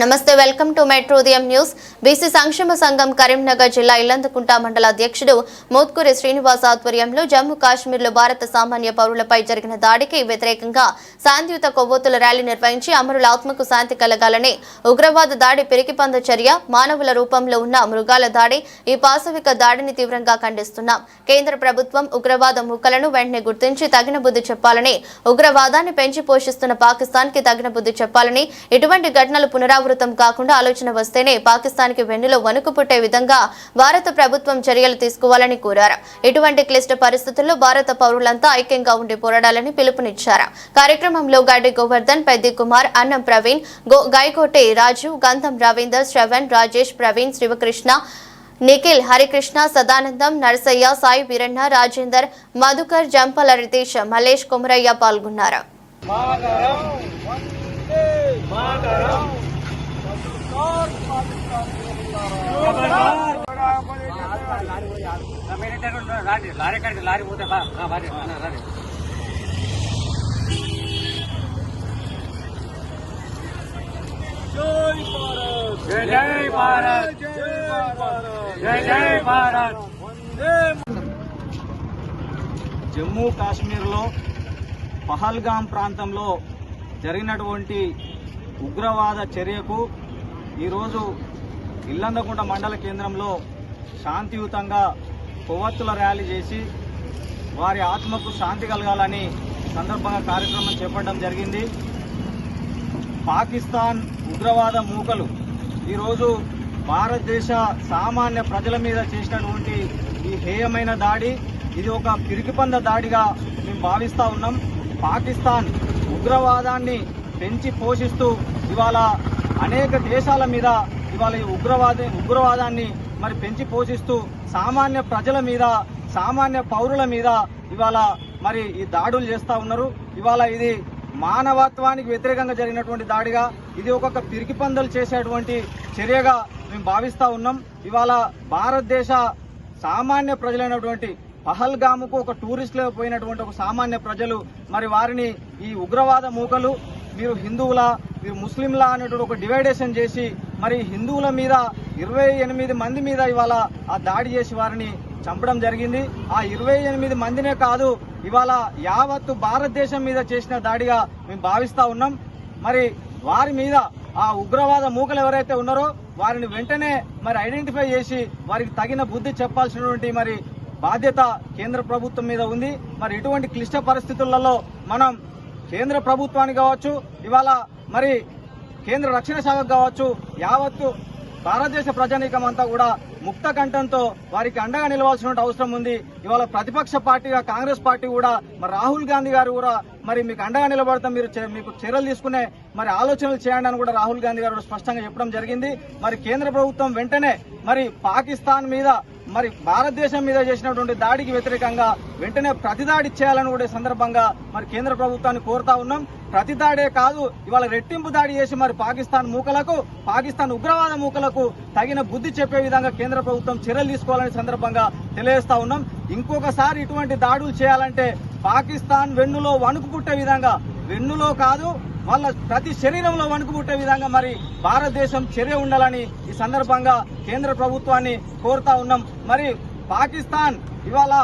నమస్తే welcome to metro Udayam news. BC సంక్షేమ సంఘం కరీంనగర్ జిల్లా ఇల్లందుకుంట మండల అధ్యక్షుడు మోత్కూరి శ్రీనివాస్ ఆధ్వర్యంలో జమ్మూ కాశ్మీర్లో భారత సామాన్య పౌరులపై జరిగిన దాడికి వ్యతిరేకంగా శాంతియుత కొవ్వొత్తుల ర్యాలీ నిర్వహించి అమరుల ఆత్మకు శాంతి కలగాలని ఉగ్రవాద దాడి పిరికిపంద చర్య మానవుల రూపంలో ఉన్న మృగాల దాడి ఈ పాశవిక దాడిని తీవ్రంగా ఖండిస్తున్నాం. కేంద్ర ప్రభుత్వం ఉగ్రవాద ముక్కలను వెంటనే గుర్తించి తగిన బుద్ధి చెప్పాలని ఉగ్రవాదాన్ని పెంచి పోషిస్తున్న పాకిస్తాన్కి తగిన బుద్ధి చెప్పాలని ఇటువంటి ఘటనలు పునరావృతం కాకుండా ఆలోచన వస్తేనే పాకిస్తాన్కి వెన్నులో వణుకు పుట్టే విధంగా భారత ప్రభుత్వం చర్యలు తీసుకోవాలని కోరారు. ఇటువంటి క్లిష్ట పరిస్థితుల్లో భారత పౌరులంతా ఐక్యంగా ఉండి పోరాడాలని పిలుపునిచ్చారు. కార్యక్రమంలో గడ్డి గోవర్ధన్ పెద్ది కుమార్ అన్నం ప్రవీణ్ గో- రాజు గంధం రవీందర్ శ్రవణ్ రాజేష్ ప్రవీణ్ శివకృష్ణ నిఖిల్ హరికృష్ణ సదానందం నరసయ్య సాయి వీరన్న రాజేందర్ మధుకర్ జంపల రితీష్ మల్లేష్ కుమరయ్య పాల్గొన్నారు. లారీ కాడికి లారీ పోతే బా రా, జై జై భారత్ జై జై భారత్ జమ్మూ కాశ్మీర్లో పహల్గాం ప్రాంతంలో జరిగినటువంటి ఉగ్రవాద చర్యకు ఈరోజు ఇల్లందకుంట మండల కేంద్రంలో శాంతియుతంగా కొవ్వొత్తుల ర్యాలీ చేసి వారి ఆత్మకు శాంతి కలగాలని సందర్భంగా కార్యక్రమం చేపట్టడం జరిగింది. పాకిస్తాన్ ఉగ్రవాద మూకలు ఈరోజు భారతదేశ సామాన్య ప్రజల మీద చేసినటువంటి ఈ హేయమైన దాడి ఇది ఒక పిరికిపంద దాడిగా మేము భావిస్తూ ఉన్నాం. పాకిస్తాన్ ఉగ్రవాదాన్ని పెంచి పోషిస్తూ ఇవాళ అనేక దేశాల మీద ఇవాళ ఈ ఉగ్రవాద ఉగ్రవాదాన్ని మరి పెంచి పోషిస్తూ సామాన్య ప్రజల మీద సామాన్య పౌరుల మీద ఇవాళ మరి ఈ దాడులు చేస్తూ ఉన్నారు. ఇవాళ ఇది మానవత్వానికి వ్యతిరేకంగా జరిగినటువంటి దాడిగా ఇది ఒక్కొక్క పిరికి పందలు చేసేటువంటి చర్యగా మేము భావిస్తూ ఉన్నాం. ఇవాళ భారతదేశ సామాన్య ప్రజలైనటువంటి పహల్గాముకు ఒక టూరిస్ట్లో పోయినటువంటి ఒక సామాన్య ప్రజలు మరి వారిని ఈ ఉగ్రవాద మూకలు మీరు హిందువుల ముస్లింలా అనేటువంటి ఒక డివైడేషన్ చేసి మరి హిందువుల మీద ఇరవై ఎనిమిది మంది మీద ఇవాళ ఆ దాడి చేసి వారిని చంపడం జరిగింది. ఆ ఇరవై ఎనిమిది మందినే కాదు ఇవాళ యావత్తు భారతదేశం మీద చేసిన దాడిగా మేము భావిస్తా ఉన్నాం. మరి వారి మీద ఆ ఉగ్రవాద మూకలు ఎవరైతే ఉన్నారో వారిని వెంటనే మరి ఐడెంటిఫై చేసి వారికి తగిన బుద్ధి చెప్పాల్సినటువంటి మరి బాధ్యత కేంద్ర ప్రభుత్వం మీద ఉంది. మరి ఇటువంటి క్లిష్ట పరిస్థితులలో మనం కేంద్ర ప్రభుత్వానికి కావచ్చు ఇవాళ మరి కేంద్ర రక్షణ శాఖకు కావచ్చు యావత్తు భారతదేశ ప్రజానీకం అంతా కూడా ముక్త కంఠంతో వారికి అండగా నిలవాల్సిన అవసరం ఉంది. ఇవాళ ప్రతిపక్ష పార్టీగా కాంగ్రెస్ పార్టీ కూడా మరి రాహుల్ గాంధీ గారు కూడా మరి మీకు అండగా నిలబడతాం మీరు మీకు చర్యలు తీసుకునే మరి ఆలోచనలు చేయండి అని కూడా రాహుల్ గాంధీ గారు స్పష్టంగా చెప్పడం జరిగింది. మరి కేంద్ర ప్రభుత్వం వెంటనే మరి పాకిస్తాన్ మీద మరి భారతదేశం మీద చేసినటువంటి దాడికి వ్యతిరేకంగా వెంటనే ప్రతిదాడి చేయాలని కూడా సందర్భంగా మరి కేంద్ర ప్రభుత్వాన్ని కోరుతా ఉన్నాం. ప్రతి దాడే కాదు ఇవాళ రెట్టింపు దాడి చేసి మరి పాకిస్తాన్ మూకలకు పాకిస్తాన్ ఉగ్రవాద మూకలకు తగిన బుద్ధి చెప్పే విధంగా కేంద్ర ప్రభుత్వం చర్యలు తీసుకోవాలని సందర్భంగా తెలియజేస్తా ఉన్నాం. ఇంకొకసారి ఇటువంటి దాడులు చేయాలంటే పాకిస్తాన్ వెన్నులో వణుకు పుట్టే విధంగా వెన్నులో కాదు వాళ్ళ ప్రతి శరీరంలో వణుకు పుట్టే విధంగా మరి భారతదేశం చర్య ఉండాలని ఈ సందర్భంగా కేంద్ర ప్రభుత్వాన్ని కోరుతా ఉన్నాం. మరి పాకిస్తాన్ ఇవాళ